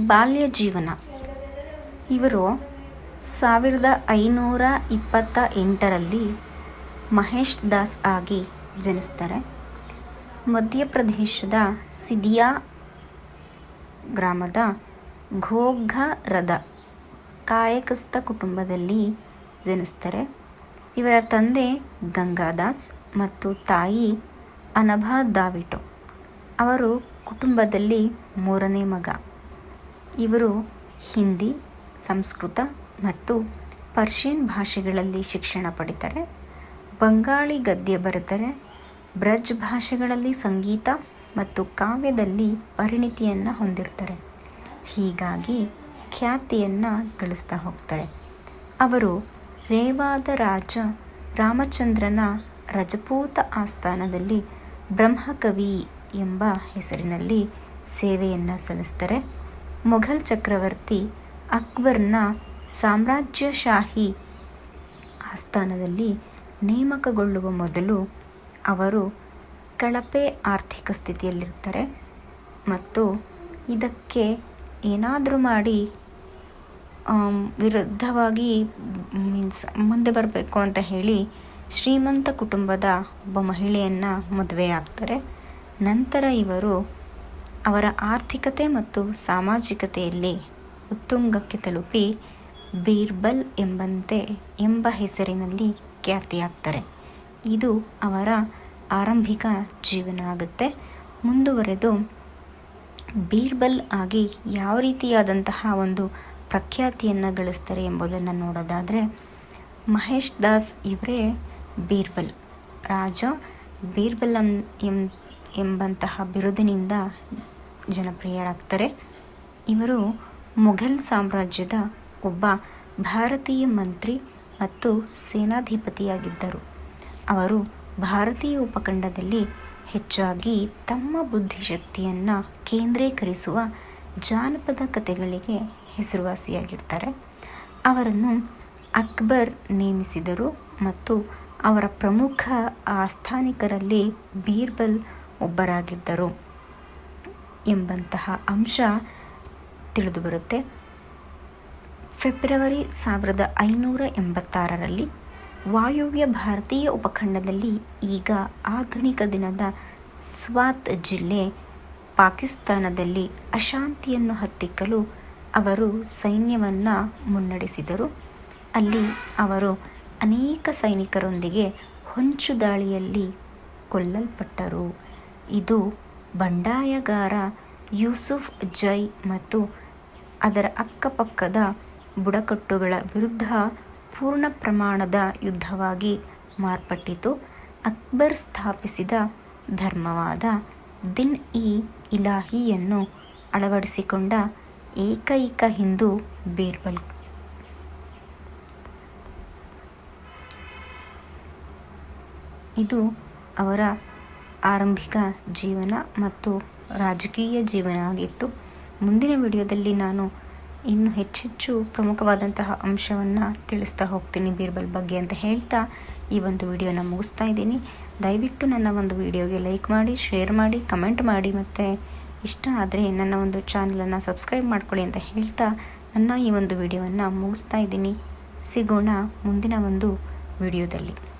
ಬಾಲ್ಯ ಜೀವನ. ಇವರು ಸಾವಿರದ ಐನೂರ ಇಪ್ಪತ್ತ ಎಂಟರಲ್ಲಿ ಮಹೇಶ್ ದಾಸ್ ಆಗಿ ಜನಿಸ್ತಾರೆ. ಮಧ್ಯಪ್ರದೇಶದ ಸಿದಿಯಾ ಗ್ರಾಮದ ಘೋಘರದ ಕಾಯಕಸ್ಥ ಕುಟುಂಬದಲ್ಲಿ ಜನಿಸ್ತಾರೆ. ಇವರ ತಂದೆ ಗಂಗಾದಾಸ್ ಮತ್ತು ತಾಯಿ ಅನಭಾ ದಾವಿಟೋ. ಅವರು ಕುಟುಂಬದಲ್ಲಿ ಮೂರನೇ ಮಗ. ಇವರು ಹಿಂದಿ, ಸಂಸ್ಕೃತ ಮತ್ತು ಪರ್ಷಿಯನ್ ಭಾಷೆಗಳಲ್ಲಿ ಶಿಕ್ಷಣ ಪಡಿತಾರೆ. ಬಂಗಾಳಿ ಗದ್ಯ ಬರೆದರೆ ಬ್ರಜ್ ಭಾಷೆಗಳಲ್ಲಿ ಸಂಗೀತ ಮತ್ತು ಕಾವ್ಯದಲ್ಲಿ ಪರಿಣಿತಿಯನ್ನು ಹೊಂದಿರ್ತಾರೆ. ಹೀಗಾಗಿ ಖ್ಯಾತಿಯನ್ನು ಗಳಿಸ್ತಾ ಹೋಗ್ತಾರೆ. ಅವರು ರೇವಾದ ರಾಜ ರಾಮಚಂದ್ರನ ರಜಪೂತ ಆಸ್ಥಾನದಲ್ಲಿ ಬ್ರಹ್ಮಕವಿ ಎಂಬ ಹೆಸರಿನಲ್ಲಿ ಸೇವೆಯನ್ನು ಸಲ್ಲಿಸ್ತಾರೆ. ಮೊಘಲ್ ಚಕ್ರವರ್ತಿ ಅಕ್ಬರ್ನ ಸಾಮ್ರಾಜ್ಯಶಾಹಿ ಆಸ್ಥಾನದಲ್ಲಿ ನೇಮಕಗೊಳ್ಳುವ ಮೊದಲು ಅವರು ಕಳಪೆ ಆರ್ಥಿಕ ಸ್ಥಿತಿಯಲ್ಲಿರ್ತಾರೆ ಮತ್ತು ಇದಕ್ಕೆ ಏನಾದರೂ ಮಾಡಿ ವಿರುದ್ಧವಾಗಿ ಮೀನ್ಸ್ ಮುಂದೆ ಬರಬೇಕು ಅಂತ ಹೇಳಿ ಶ್ರೀಮಂತ ಕುಟುಂಬದ ಒಬ್ಬ ಮಹಿಳೆಯನ್ನು ಮದುವೆ ಆಗ್ತಾರೆ ನಂತರ ಇವರು ಅವರ ಆರ್ಥಿಕತೆ ಮತ್ತು ಸಾಮಾಜಿಕತೆಯಲ್ಲಿ ಉತ್ತುಂಗಕ್ಕೆ ತಲುಪಿ ಬೀರ್ಬಲ್ ಎಂಬಂತೆ ಎಂಬ ಹೆಸರಿನಲ್ಲಿ ಖ್ಯಾತಿಯಾಗ್ತಾರೆ. ಇದು ಅವರ ಆರಂಭಿಕ ಜೀವನ ಆಗುತ್ತೆ. ಮುಂದುವರೆದು ಬೀರ್ಬಲ್ ಆಗಿ ಯಾವ ರೀತಿಯಾದಂತಹ ಒಂದು ಪ್ರಖ್ಯಾತಿಯನ್ನು ಗಳಿಸ್ತಾರೆ ಎಂಬುದನ್ನು ನೋಡೋದಾದರೆ, ಮಹೇಶ್ ದಾಸ್ ಇವರೇ ಬೀರ್ಬಲ್. ರಾಜ ಬೀರ್ಬಲ್ ಎಂ ಎಂಬಂತಹ ಬಿರುದಿನಿಂದ ಜನಪ್ರಿಯರಾಗ್ತಾರೆ. ಇವರು ಮೊಘಲ್ ಸಾಮ್ರಾಜ್ಯದ ಒಬ್ಬ ಭಾರತೀಯ ಮಂತ್ರಿ ಮತ್ತು ಸೇನಾಧಿಪತಿಯಾಗಿದ್ದರು. ಅವರು ಭಾರತೀಯ ಉಪಖಂಡದಲ್ಲಿ ಹೆಚ್ಚಾಗಿ ತಮ್ಮ ಬುದ್ಧಿಶಕ್ತಿಯನ್ನು ಕೇಂದ್ರೀಕರಿಸುವ ಜಾನಪದ ಕಥೆಗಳಿಗೆ ಹೆಸರುವಾಸಿಯಾಗಿರ್ತಾರೆ. ಅವರನ್ನು ಅಕ್ಬರ್ ನೇಮಿಸಿದರು ಮತ್ತು ಅವರ ಪ್ರಮುಖ ಆಸ್ಥಾನಿಕರಲ್ಲಿ ಬೀರ್ಬಲ್ ಒಬ್ಬರಾಗಿದ್ದರು ಎಂಬಂತಹ ಅಂಶ ತಿಳಿದುಬರುತ್ತೆ ಫೆಬ್ರವರಿ ಸಾವಿರದ ಐನೂರ ಎಂಬತ್ತಾರರಲ್ಲಿ ವಾಯುವ್ಯ ಭಾರತೀಯ ಉಪಖಂಡದಲ್ಲಿ ಈಗ ಆಧುನಿಕ ದಿನದ ಸ್ವಾತ್ ಜಿಲ್ಲೆ ಪಾಕಿಸ್ತಾನದಲ್ಲಿ ಅಶಾಂತಿಯನ್ನು ಹತ್ತಿಕ್ಕಲು ಅವರು ಸೈನ್ಯವನ್ನು ಮುನ್ನಡೆಸಿದರು. ಅಲ್ಲಿ ಅವರು ಅನೇಕ ಸೈನಿಕರೊಂದಿಗೆ ಹೊಂಚು ದಾಳಿಯಲ್ಲಿ ಕೊಲ್ಲಲ್ಪಟ್ಟರು. ಇದು ಬಂಡಾಯಗಾರ ಯೂಸುಫ್ ಜೈ ಮತ್ತು ಅದರ ಅಕ್ಕಪಕ್ಕದ ಬುಡಕಟ್ಟುಗಳ ವಿರುದ್ಧ ಪೂರ್ಣ ಪ್ರಮಾಣದ ಯುದ್ಧವಾಗಿ ಮಾರ್ಪಟ್ಟಿತು. ಅಕ್ಬರ್ ಸ್ಥಾಪಿಸಿದ ಧರ್ಮವಾದ ದಿನ್ ಇ ಇಲಾಹಿಯನ್ನು ಅಳವಡಿಸಿಕೊಂಡ ಏಕೈಕ ಹಿಂದೂ ಬೀರ್ಬಲ್. ಇದು ಅವರ ಆರಂಭಿಕ ಜೀವನ ಮತ್ತು ರಾಜಕೀಯ ಜೀವನ ಆಗಿತ್ತು. ಮುಂದಿನ ವಿಡಿಯೋದಲ್ಲಿ ನಾನು ಇನ್ನು ಹೆಚ್ಚೆಚ್ಚು ಪ್ರಮುಖವಾದಂತಹ ಅಂಶವನ್ನು ತಿಳಿಸ್ತಾ ಹೋಗ್ತೀನಿ ಬೀರ್ಬಲ್ ಬಗ್ಗೆ ಅಂತ ಹೇಳ್ತಾ ಈ ಒಂದು ವಿಡಿಯೋನ ಮುಗಿಸ್ತಾ ಇದ್ದೀನಿ. ದಯವಿಟ್ಟು ನನ್ನ ಒಂದು ವಿಡಿಯೋಗೆ ಲೈಕ್ ಮಾಡಿ, ಶೇರ್ ಮಾಡಿ, ಕಮೆಂಟ್ ಮಾಡಿ ಮತ್ತು ಇಷ್ಟ ಆದರೆ ನನ್ನ ಒಂದು ಚಾನಲನ್ನು ಸಬ್ಸ್ಕ್ರೈಬ್ ಮಾಡ್ಕೊಳ್ಳಿ ಅಂತ ಹೇಳ್ತಾ ನನ್ನ ಈ ಒಂದು ವಿಡಿಯೋವನ್ನು ಮುಗಿಸ್ತಾ ಇದ್ದೀನಿ. ಸಿಗೋಣ ಮುಂದಿನ ಒಂದು ವಿಡಿಯೋದಲ್ಲಿ.